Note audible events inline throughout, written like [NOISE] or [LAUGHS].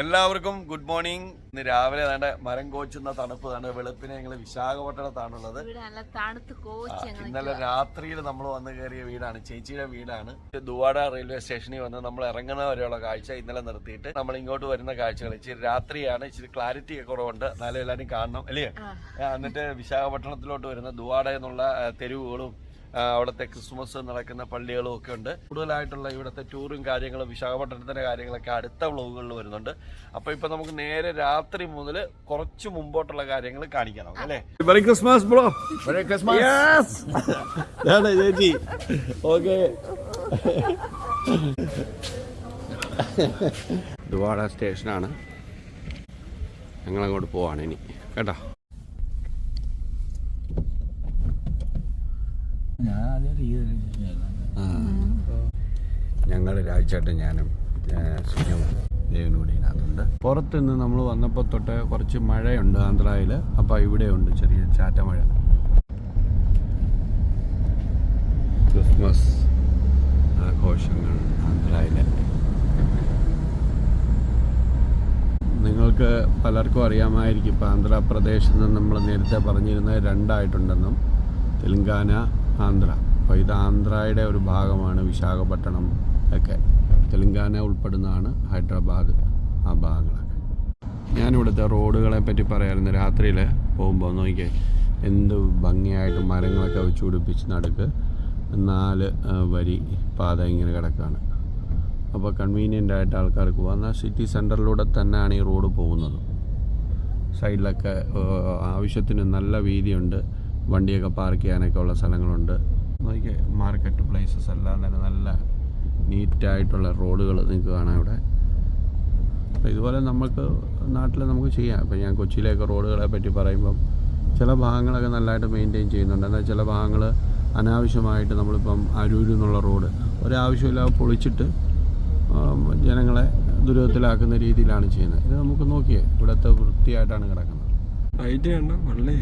എല്ലാവർക്കും good morning ഇന്ന് രാവിലെ വേണ്ട മരം കോച്ചുന്ന തണുപ്പ് തന്നെ വെളുപ്പിനെ ഞങ്ങൾ വിശാഖപട്ടണത്താണുള്ളത്. ഇന്നലെ രാത്രിയിൽ നമ്മൾ വന്ന് കയറിയ വീടാണ് ചേച്ചിയുടെ വീടാണ്. ദുവാഡ റെയിൽവേ സ്റ്റേഷനിൽ വന്ന് നമ്മൾ ഇറങ്ങുന്ന വരെയുള്ള കാഴ്ച ഇന്നലെ നിർത്തിയിട്ട് നമ്മൾ ഇങ്ങോട്ട് വരുന്ന കാഴ്ചകൾ. ഇച്ചിരി രാത്രിയാണ് ഇച്ചിരി ക്ലാരിറ്റി ഒക്കെ കുറവുണ്ട്. എന്നാലും എല്ലാവരും കാണണം അല്ലേ? എന്നിട്ട് വിശാഖപട്ടണത്തിലോട്ട് വരുന്ന ദുവാഡ എന്നുള്ള തെരുവുകളും അവിടുത്തെ ക്രിസ്മസ് നടക്കുന്ന പള്ളികളും ഒക്കെ ഉണ്ട്. കൂടുതലായിട്ടുള്ള ഇവിടുത്തെ ടൂറും കാര്യങ്ങളും വിശാഖപട്ടണത്തിന്റെ കാര്യങ്ങളൊക്കെ അടുത്ത വ്ളോഗുകളിൽ വരുന്നുണ്ട്. അപ്പൊ ഇപ്പൊ നമുക്ക് നേരെ രാത്രി മുതൽ കുറച്ച് മുമ്പോട്ടുള്ള കാര്യങ്ങൾ കാണിക്കണം അല്ലേ? Merry Christmas. Yes. ഇതാണ് ചേച്ചി. ഓക്കെ [LAUGHS] ദുവാഡ സ്റ്റേഷനാണ്. ഞങ്ങൾ അങ്ങോട്ട് പോവാണ് ഇനി. കേട്ടോ? ഞങ്ങൾ രാജേട്ടൻ ഞാനും സുഖവും ദേവനൂടെ ഇതിനകത്തുണ്ട് പുറത്ത് നിന്ന് നമ്മൾ വന്നപ്പോൾ തൊട്ട് കുറച്ച് മഴയുണ്ട് ആന്ധ്രയിൽ അപ്പോൾ ഇവിടെയുണ്ട് ചെറിയ ചാറ്റ മഴ ക്രിസ്മസ് ആഘോഷങ്ങൾ ആന്ധ്രയിലെ. നിങ്ങൾക്ക് പലർക്കും അറിയാമായിരിക്കും ഇപ്പോൾ ആന്ധ്രാപ്രദേശിൽ നിന്ന് നമ്മൾ നേരത്തെ പറഞ്ഞിരുന്നത് രണ്ടായിട്ടുണ്ടെന്നും തെലങ്കാന ആന്ധ്ര. അപ്പോൾ ഇത് ആന്ധ്രയുടെ ഒരു ഭാഗമാണ് വിശാഖപട്ടണം ഒക്കെ. തെലങ്കാന ഉൾപ്പെടുന്നതാണ് ഹൈദരാബാദ് ആ ഭാഗങ്ങളൊക്കെ. ഞാനിവിടുത്തെ റോഡുകളെ പറ്റി പറയാറുണ്ട്. രാത്രിയിൽ പോകുമ്പോൾ നോക്കിയേ എന്ത് ഭംഗിയായിട്ട് മരങ്ങളൊക്കെ വെച്ച് പിടിപ്പിച്ച് നടക്ക് നാല് വരി പാത ഇങ്ങനെ കിടക്കുകയാണ് അപ്പോൾ കൺവീനിയന്റ് ആയിട്ട് ആൾക്കാർക്ക് പോകാം എന്നാൽ സിറ്റി സെന്ററിലൂടെ തന്നെയാണ് ഈ റോഡ് പോകുന്നത്. സൈഡിലൊക്കെ ആവശ്യത്തിന് നല്ല വീതിയുണ്ട്. വണ്ടിയൊക്കെ പാർക്ക് ചെയ്യാനൊക്കെ ഉള്ള സ്ഥലങ്ങളുണ്ട്. നോക്കിയേ മാർക്കറ്റ് പ്ലേസസ് എല്ലാം തന്നെ നല്ല നീറ്റായിട്ടുള്ള റോഡുകൾ നിങ്ങൾക്ക് കാണാം ഇവിടെ. അപ്പോൾ ഇതുപോലെ നമുക്ക് നാട്ടിൽ നമുക്ക് ചെയ്യാം. ഇപ്പോൾ ഞാൻ കൊച്ചിയിലേക്ക് റോഡുകളെ പറ്റി പറയുമ്പം ചില ഭാഗങ്ങളൊക്കെ നല്ലതായിട്ട് മെയിന്റെയിൻ ചെയ്യുന്നുണ്ട്. എന്നാൽ ചില ഭാഗങ്ങൾ അനാവശ്യമായിട്ട് നമ്മളിപ്പം അരൂരിൽ നിന്നുള്ള റോഡ് ഒരാവശ്യമില്ലാതെ പൊളിച്ചിട്ട് ജനങ്ങളെ ദുരിതത്തിലാക്കുന്ന രീതിയിലാണ് ചെയ്യുന്നത്. ഇത് നമുക്ക് നോക്കിയേ ഇവിടുത്തെ വൃത്തിയായിട്ടാണ് കിടക്കുന്നത്. ലൈറ്റ് കണ്ട വളരെ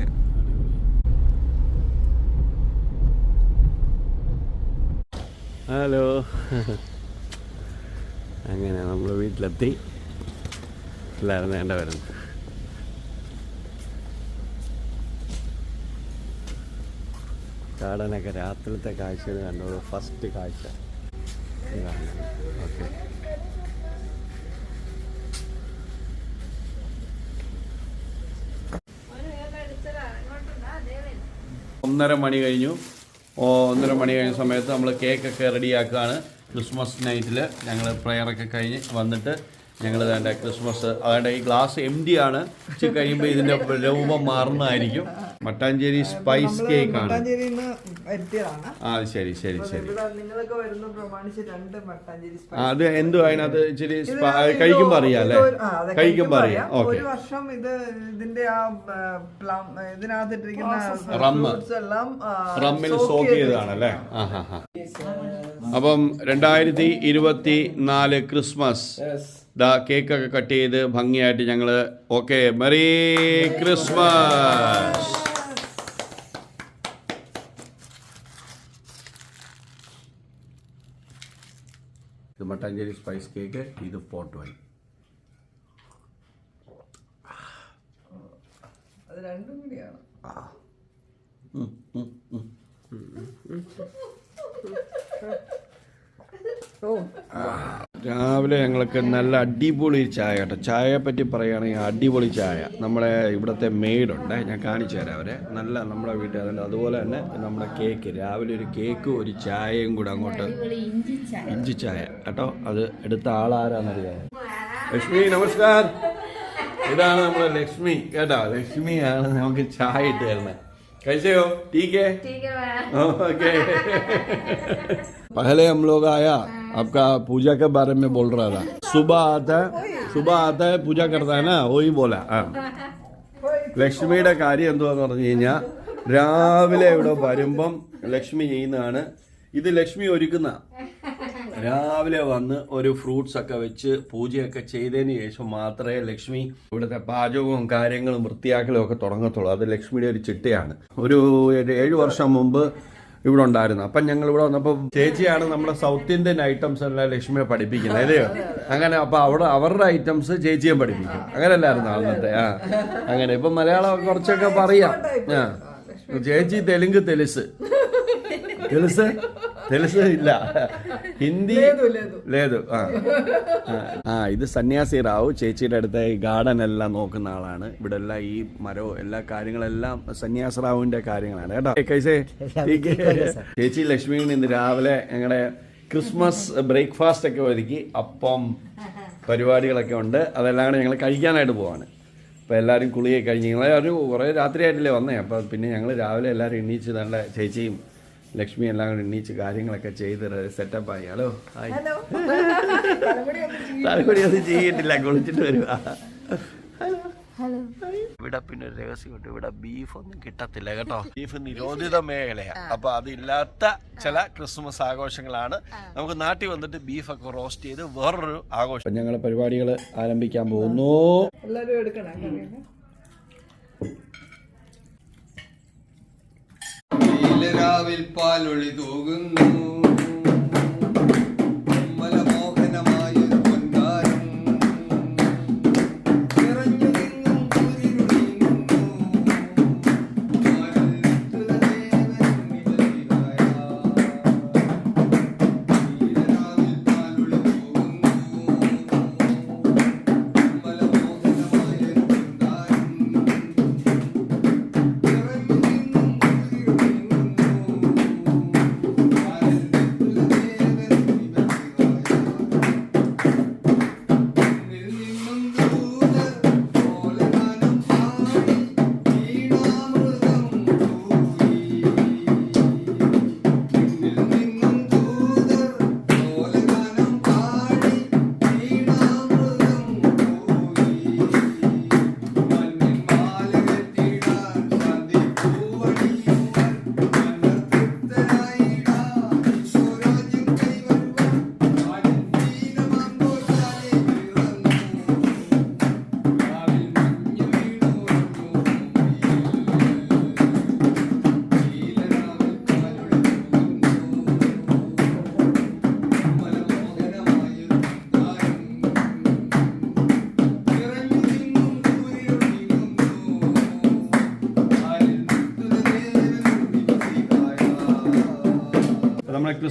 ഹലോ. അങ്ങനെ നമ്മൾ വീട്ടിലെത്തി. എല്ലാവരും വേണ്ട വരുന്നു. കാടനൊക്കെ രാത്രിത്തെ കാഴ്ചകൾ കണ്ടത് ഫസ്റ്റ് കാഴ്ച. ഓക്കെ ഒന്നര മണി കഴിഞ്ഞു. ഒന്നര മണി കഴിഞ്ഞ സമയത്ത് നമ്മൾ കേക്കൊക്കെ റെഡിയാക്കുകയാണ് ക്രിസ്മസ് നൈറ്റിൽ ഞങ്ങൾ പ്രെയറൊക്കെ കഴിഞ്ഞ് വന്നിട്ട് ഞങ്ങൾ വേണ്ട ക്രിസ്മസ് അതുകൊണ്ട് ഈ ഗ്ലാസ് എം ഡി ആണ്. ഉച്ച കഴിയുമ്പോൾ ഇതിന്റെ രൂപം മാറുന്നതായിരിക്കും. മട്ടാഞ്ചേരി സ്പൈസ് കേക്ക് ആണ്. ആ ശരി ശരി ശരി. ഇവിടെ വരുന്ന പ്രമാണിച്ച് രണ്ട് മട്ടാഞ്ചേരി സ്പൈസ് അത് എന്തോ അതിനകത്ത് ഇച്ചിരി കഴിക്കുമ്പോ കഴിക്കുമ്പോൾ അറിയാം അല്ലേ? കഴിക്കുമ്പോ അറിയാം. ഓക്കെ. ഒരു വർഷം ഇത് ഇതിന്റെ ആ പ്ലം ഇതിനകത്തിട്ടിരിക്കുന്ന റമ്മ്. റമ്മിൽ സോക്ക് ചെയ്ത് ചെയ്തതാണ് അല്ലേ അപ്പം രണ്ടായിരത്തി ഇരുപത്തി നാല് ക്രിസ്മസ് ദാ കേക്കൊക്കെ കട്ട് ചെയ്ത് ഭംഗിയായിട്ട് ഞങ്ങൾ ഓക്കെ മെറി ക്രിസ്മസ് ഇത് മട്ടാഞ്ചേരി സ്പൈസ് കേക്ക് ഇത് പോട്ട് വൈൻ. അത് രണ്ടും കൂടിയാണ്. രാവിലെ ഞങ്ങൾക്ക് നല്ല അടിപൊളി ചായ കേട്ടോ ചായയെ പറ്റി പറയുകയാണെങ്കിൽ അടിപൊളി ചായ നമ്മുടെ ഇവിടുത്തെ മെയ്ഡുണ്ട് ഞാൻ കാണിച്ചു തരാം അവരെ നല്ല നമ്മുടെ വീട്ടിൽ അതുണ്ട് അതുപോലെ തന്നെ നമ്മുടെ കേക്ക് രാവിലെ ഒരു കേക്കും ഒരു ചായയും കൂടെ അങ്ങോട്ട് ഇഞ്ചി ചായ കേട്ടോ അത് എടുത്ത ആളാരാന്നറിയാമോ ലക്ഷ്മി നമസ്കാർ ഇതാണ് നമ്മുടെ ലക്ഷ്മി കേട്ടോ ലക്ഷ്മിയാണ് നമുക്ക് ചായ ഇട്ട് തരുന്നത് कैसे हो ठीक है ओके पहले हम लोग आया आपका पूजा के बारे में बोल रहा था सुबह आता है सुबह आता है पूजा करता है ना वही बोला हाँ ലക്ഷ്മിയുടെ കാര്യം എന്തുവാന്ന് പറഞ്ഞു കഴിഞ്ഞാൽ രാവിലെ ഇവിടെ വരുമ്പം ലക്ഷ്മി ചെയ്യുന്നതാണ് ഇത് ലക്ഷ്മി ഒരുക്കുന്ന രാവിലെ വന്ന് ഒരു ഫ്രൂട്ട്സ് ഒക്കെ വെച്ച് പൂജയൊക്കെ ചെയ്തതിന് ശേഷം മാത്രമേ ലക്ഷ്മി ഇവിടുത്തെ പാചകവും കാര്യങ്ങളും വൃത്തിയാക്കലും ഒക്കെ തുടങ്ങത്തുള്ളൂ അത് ലക്ഷ്മിയുടെ ഒരു ചിട്ടയാണ് ഒരു ഏഴ് ഏഴ് വർഷം മുമ്പ് ഇവിടെ ഉണ്ടായിരുന്നു. അപ്പൊ ഞങ്ങൾ ഇവിടെ വന്നപ്പോൾ ചേച്ചിയാണ് നമ്മുടെ സൗത്ത് ഇന്ത്യൻ ഐറ്റംസ് എല്ലാം ലക്ഷ്മിയെ പഠിപ്പിക്കുന്നത് അല്ലയോ അങ്ങനെ അപ്പോൾ അവിടെ അവരുടെ ഐറ്റംസ് ചേച്ചിയെ പഠിപ്പിക്കും. അങ്ങനെയല്ലായിരുന്നു അന്നത്തെ? ആ. അങ്ങനെ. ഇപ്പം മലയാളം കുറച്ചൊക്കെ പറയാം. ആ. ചേച്ചി തെലുങ്ക് തെലുസ്. തെലുസ്? തെലുസ് ഇല്ല. ഹിന്ദി ലേതു ആ. ഇത് സന്യാസി റാവു ചേച്ചിയുടെ അടുത്ത് ഈ ഗാർഡൻ എല്ലാം നോക്കുന്ന ആളാണ്. ഇവിടെ എല്ലാം ഈ മരവും എല്ലാ കാര്യങ്ങളെല്ലാം സന്യാസി റാവുവിന്റെ കാര്യങ്ങളാണ്. കേട്ടോ? കൈസേ ചേച്ചി ലക്ഷ്മി ഇന്ന് രാവിലെ ഞങ്ങളുടെ ക്രിസ്മസ് ബ്രേക്ക്ഫാസ്റ്റ് ഒക്കെ ഒരുക്കി അപ്പം പരിപാടികളൊക്കെ ഉണ്ട്. അതെല്ലാം കൂടെ ഞങ്ങൾ കഴിക്കാനായിട്ട് പോവാണ്. അപ്പോൾ എല്ലാവരും കുളിയൊക്കെ കഴിഞ്ഞ് ഞങ്ങളെ ഒരു കുറേ രാത്രിയായിട്ടല്ലേ വന്നേ. അപ്പോൾ പിന്നെ ഞങ്ങൾ രാവിലെ എല്ലാവരും എണ്ണീച്ച് നല്ല ചേച്ചിയും ലക്ഷ്മി എല്ലാം കൂടെ എണ്ണീച്ച് കാര്യങ്ങളൊക്കെ ചെയ്ത് സെറ്റപ്പ് ആയി. ഹലോ ഹായ് തലമുടി ഒന്നും ചെയ്യട്ടില്ല കുളിച്ചിട്ട് വരുക ഇവിടെ പിന്നെ ഒരു രഹസ്യമുണ്ട് ഇവിടെ ബീഫ് ഒന്നും കിട്ടത്തില്ല കേട്ടോ. ബീഫ് നിരോധിത മേഖലയാണ് അപ്പൊ അതില്ലാത്ത ചില ക്രിസ്മസ് ആഘോഷങ്ങളാണ്. നമുക്ക് നാട്ടിൽ വന്നിട്ട് ബീഫ് ബീഫൊക്കെ റോസ്റ്റ് ചെയ്ത് വേറൊരു ആഘോഷം. ഞങ്ങളെ പരിപാടികൾ ആരംഭിക്കാൻ പോകുന്നു. എല്ലാരും എടുക്കണേ. നീലരാവിൽ പാലൊളി തൂകുന്നു.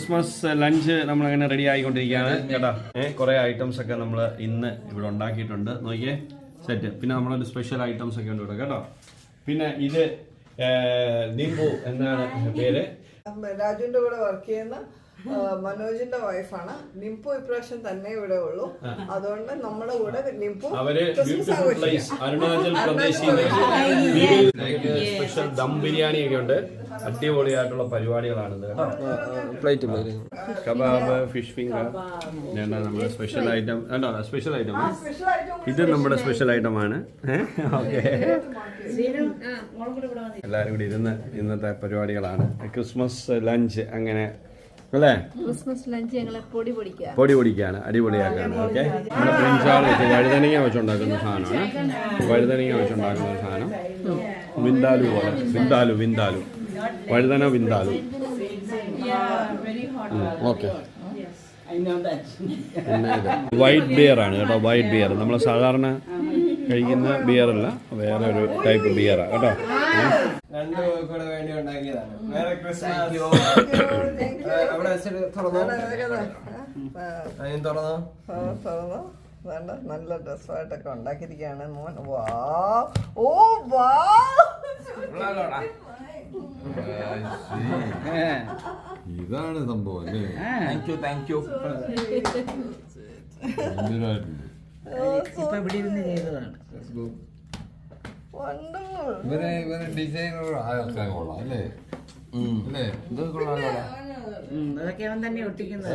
ക്രിസ്മസ് ലഞ്ച് നമ്മൾ അങ്ങനെ റെഡി ആയിക്കൊണ്ടിരിക്കുകയാണ് കേട്ടാ. ഏഹ് കുറെ ഐറ്റംസ് ഒക്കെ നമ്മൾ ഇന്ന് ഇവിടെ ഉണ്ടാക്കിയിട്ടുണ്ട്. നോക്കിയേ സെറ്റ് പിന്നെ നമ്മളൊരു സ്പെഷ്യൽ ഐറ്റംസ് ഒക്കെ ഉണ്ട് ഇവിടെ കേട്ടോ. പിന്നെ ഇത് ദീപു എന്നാണ് പേര്? രാജുവിന്റെ കൂടെ വർക്ക് ചെയ്യുന്ന മനോജിന്റെ വൈഫാണ് നിംപു ഇപ്രാവശ്യം തന്നെ ഇവിടെ ഉള്ളൂ. അതുകൊണ്ട് നമ്മുടെ കൂടെ നിംപു അവർ അരുണാചൽ പ്രദേശിൽ സ്പെഷ്യൽ ദം ബിരിയാണി ഒക്കെ ഉണ്ട്. അടിപൊളിയായിട്ടുള്ള പരിപാടികളാണിത് കേട്ടോ. പ്ലേറ്റ് കബാബ് ഫിഷ് ഫിംഗർ നമ്മുടെ സ്പെഷ്യൽ ഐറ്റം കണ്ടോ? സ്പെഷ്യൽ ഐറ്റം ഇത് നമ്മുടെ സ്പെഷ്യൽ ഐറ്റമാണ് ഓക്കെ. എല്ലാവരും കൂടി ഇരുന്ന് ഇന്നത്തെ പരിപാടികളാണ്. ക്രിസ്മസ് ലഞ്ച് അങ്ങനെ അല്ലേ? ക്രിസ്മസ് ലഞ്ച് ഞങ്ങളെ പൊടി പൊടിക്കുക. പൊടി പൊടിക്കാണ് അടിപൊളിയാക്കാണ് ഓക്കെ? നമ്മുടെ ബ്രിഞ്ചാൾ വെച്ച് വഴുതനങ്ങ വെച്ചുണ്ടാക്കുന്ന സാധനമാണ്. വഴുതനങ്ങ വെച്ചുണ്ടാക്കുന്ന സാധനം. വിന്താലു പോലെ. വിന്താലു വിന്താലു. വഴുതന വിന്താലു. ഓക്കെ വൈറ്റ് ബിയർ ആണ് കേട്ടോ വൈറ്റ് ബിയർ നമ്മൾ സാധാരണ കഴിക്കുന്ന ബിയർ അല്ല വേറെ ഒരു ടൈപ്പ് ബിയറാണ് കേട്ടോ? തുറന്നു? തുറന്നു? വേണ്ട നല്ല ഡ്രസ്സായിട്ടൊക്കെ ഉണ്ടാക്കിയിരിക്കുകയാണ് മോൻ. വാ. ഓ വാ. ഇതാണ് സംഭവം അല്ലേ? താങ്ക് യു താങ്ക് യു ഭയങ്കരമായിട്ടുണ്ട് ചെയ്തതാണ്. ഇവരെ ഇവരെ ഡിസൈനർ ആൾക്കാർ കൊള്ളാം അല്ലേ? അല്ലേ? ഇത് കൊള്ളാം അതൊക്കെ അവൻ തന്നെ ഒട്ടിക്കുന്നത്